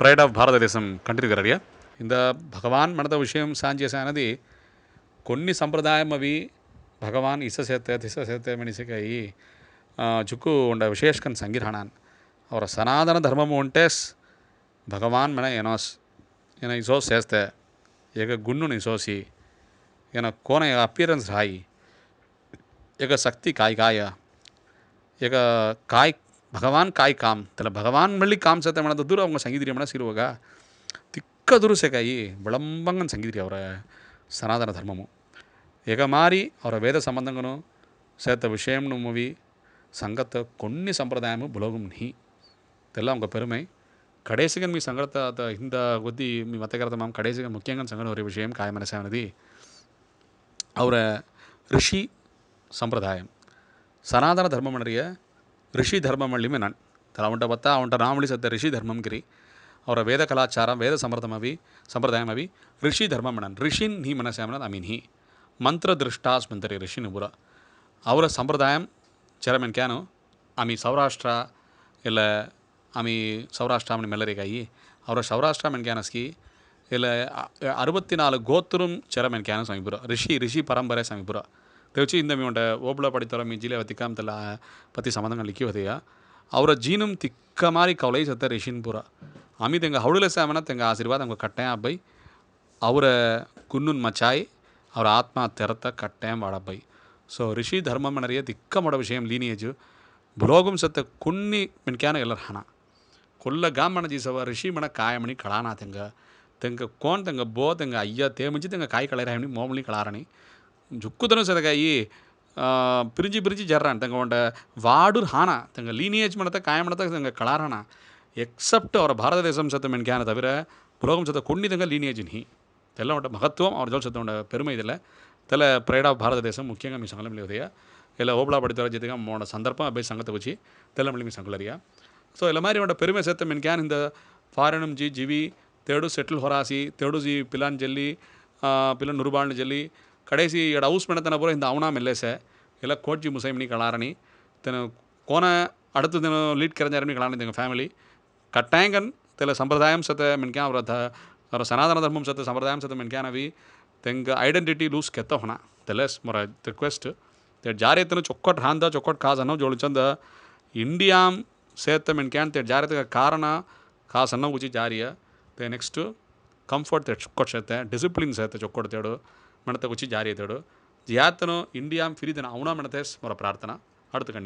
Pride of பாரததேசம் continue இந்த భగవాన్ మనతో విషయం సాంచేసానది కొన్ని సంప్రదాయం అవి భగవాన్ ఇససేత తిససేత మెనిసికాయి చుక్కు ఉండ విశేషకన్ సంగ్రహణాన్ ಅವರ ಸನಾತನ ಧರ್ಮము ఉంటే భగవాన్ మన ఎనోస్ ಏನ ಇಸೋ ಸೇಸ್ತೆ ఏక గున్నుని ఇసోసి ಏನ కోన అపియరెన్స్ రాయి ఏక శక్తి కాయ కాయ ఏక కాయ பகவான் ಕಾಯ್ ಕಾಮ್ ತಲ ಭಗವಾನ್ ಮಳ್ಳಿ ಕಾಮ್ ಸತ ಮಾಡೋದೂರು ಅವಂಗ ಸಂಗೀದ್ರಿ ಮಾಡ ಸಿರುವಾಗ திக்க துருசேகாயி விளம்பங்கன் சங்கீதிரி அவரை சனாதன தர்மமும். எக மாறி அவரை வேத சம்பந்தங்கனும் சேர்த்த விஷயம்னு மூவி சங்கத்தை கொன்னி சம்பிரதாயமும் புலோகம் நீ. இதெல்லாம் அவங்க பெருமை. கடைசிகன் మీ సంగత ఇంత కొద్ది మీ మతకరత మాం కడేసిగా ముఖ్యంగా ஒரு விஷயம் విషయం కాయమనసనది అవర ரிஷி சம்பிரதாயம். சனாதன தர்மம் ಋಷಿ ಧರ್ಮ ಮಳ್ಳಿ ನಾನು ತಲ ಉಂಟ ಬತ್ತ ಉಂಟ ನಾಮಳಿ ಸದ್ದ ಋಷಿ ಧರ್ಮಂ ಗಿರಿ ಅವರ ವೇದ ಕಲಾಚಾರ ವೇದ ಸಮರ್ಥಮವಿ ಸಂಪ್ರದಾಯಮವಿ ಋಷಿ ಧರ್ಮ ಮಣನ್ ಋಷಿನ್ ಹಿ ಮನಸ್ಯಾಮನದ್ ಅಮೀನ್ ಹಿ ಮಂತ್ರ ದೃಷ್ಟಾಸ್ಮಂತರಿ ಋಷಿ ನುಬುರ ಅವರ ಸಂಪ್ರದಾಯಂ ಚರಮೆನ್ ಕ್ಯಾನು ಆಮಿ ಸೌರಾಷ್ಟ್ರ ಇಲ್ಲ ಆಮಿ ಸೌರಾಷ್ಟ್ರ ಆಮನಿ ಮೆಲ್ಲರಿಗಾಯಿ ಅವರ ಸೌರಾಷ್ಟ್ರ ಮೆನ್ ಕ್ಯಾನಸ್ಕಿ ಇಲ್ಲ ಅರವತ್ತಿ ನಾಲ್ಕು ಗೋತ್rum ಚರಮೆನ್ ಕ್ಯಾನ ಸಮೀಪುರ ಋಷಿ ಋಷಿ ಪರಂಪರೆ ಸಮೀಪುರ തെളിച്ച് ഇന്ന വേണ്ട ഓബിള പഠിത്തോളം ഈ ജില്ല തിക്കാമത്തല്ല പത്തി സമാധാനം ലിക്കുവതയാ ಅವರ ಜೀನಮ್ ತಿಕ್ಕ ಮಾರಿ ಕವಲೈ ಸತ್ತ ರೇಷಿನ್ಪುರ ಅಮಿ ತೆಂಗ ಹೌಡಲ ಸಾಮನ ತೆಂಗ ಆಶೀರ್ವಾದ ಹಂಗೆ ಕಟ್ಟೆ ಅಬ್ಬೈ ಅವರ ಕುನ್ನುನ್ ಮಚಾಯಿ ಅವರ ಆತ್ಮ ತೆರತ ಕಟ್ಟೆ ವಾಡಬ್ಬೈ ಸೊ ಋಷಿ ಧರ್ಮ ಮನರಿಯ ತಿಕ್ಕ ಮಡ ವಿಷಯ ಲೀನಿಯೇಜು ಭುಲೋಗಂ ಸತ್ತ ಕುಣ್ಣಿ ಮಿನ್ಕ್ಯಾನ ಎಲ್ಲರ ಹಣ ಕೊಲ್ಲ ಗಾಮಣ ಜೀಸವ ಋಷಿ ಮಣ ಕಾಯಮಣಿ ಕಳಾನ ತೆಂಗ ತೆಂಗ ಕೋಣ್ ತೆಂಗ ಬೋ ತೆಂಗ ಅಯ್ಯ ತೇಮಂಜಿ ತೆಂಗ ಕಾಯಿ ಕಳೆರ ಹೆಮ್ಮಿ ಮೋಮಳಿ ಕಳಾರಣಿ జుక్కుతనం సెదగాయి பிரிஞ்சு பிரிஞ்சு ஜர்றான் தங்களோட வாடூர் ஹானா தங்க லீனியேஜ் மனத்தை காயமனத்தை தங்க களாரானா எக்ஸப்ட் அவர பாரத தேசம் சத்தம் என்கான தவிர புலோகம் சத்த கொன்னி தங்க லீனியேஜ் நீ తెల్లవంట మహత్వం అవర్ జోల్ సత్తోండ పెరుమ ఇదిల తెల్ల ప్రైడ్ ఆఫ్ భారతదేశం ముఖ్యంగా మీ సంఘం లేదయ్యా ఇలా ఓబలా పడితే జీతగా మోడ సందర్భం అబ్బాయి సంగతి వచ్చి తెల్లమల్లి మీ సంగులరియా సో ఇలా మారి ఉండ పెరుమే సత్తం ఎన్ క్యాన్ ఇంత ఫారెనం జీ జివి తేడు సెటిల్ హొరాసి తేడు జీ పిలాన్ జల్లి పిల్లన్ నురుబాళ్ళని జల్లి ಕಡೆಸಿ ಎರಡು ಹೌಸ್ ಮೆಣತನ ಪೂರ ಇಂದ ಅವನ ಮೆಲ್ಲೆಸೆ ಇಲ್ಲ ಕೋಚಿ ಮುಸೈಮ್ನಿ ಕಳಾರಣಿ ತನ ಕೋನ அடுத்து தினம் லீட் கரஞ்சாரமி கலாணி எங்கள் ஃபேமிலி கட்டாயங்கன் தெல சம்பிரதாயம் சத்த மின்கா அவர அவர சனாதன தர்மம் சத்த சம்பிரதாயம் சத்த மின்கானவி ತೆಂಗ ಐಡೆಂಟಿಟಿ ಲೂಸ್ ಕೆತ್ತ ಹೊಣ ತೆಲೆಸ್ ಮೊರ ರಿಕ್ವೆಸ್ಟ್ ತೆಡ್ ಜಾರಿಯತನ ಚೊಕ್ಕಟ್ ಹಾಂದ ಚೊಕ್ಕಟ್ ಕಾಸನ್ನು ಜೋಳಿಚಂದ ಇಂಡಿಯಾಂ ಸೇತ ಮೆಣ್ಕ್ಯಾನ್ ತೆಡ್ ಜಾರಿಯತ ಕಾರಣ ಕಾಸನ್ನು ಉಚಿ ಜಾರಿಯ ತೆ ನೆಕ್ಸ್ಟ್ ಕಂಫರ್ಟ್ ತೆಡ್ ಚೊಕ್ಕಟ್ ಸೇತೆ ಡಿಸಿಪ್ಲಿನ್ ಸೇತೆ ಚೊಕ್ಕಟ್ ತೇಡು ಮಣತೆ ಉಚಿ ಜಾರಿ ತೇಡು ಯಾತನು ಇಂಡಿಯಾಮ್ ಫಿರಿದನ ಅವನ ಮಣತೆ ಮೊರ ಪ್ರಾರ್ಥನಾ அடுத்து கண்டி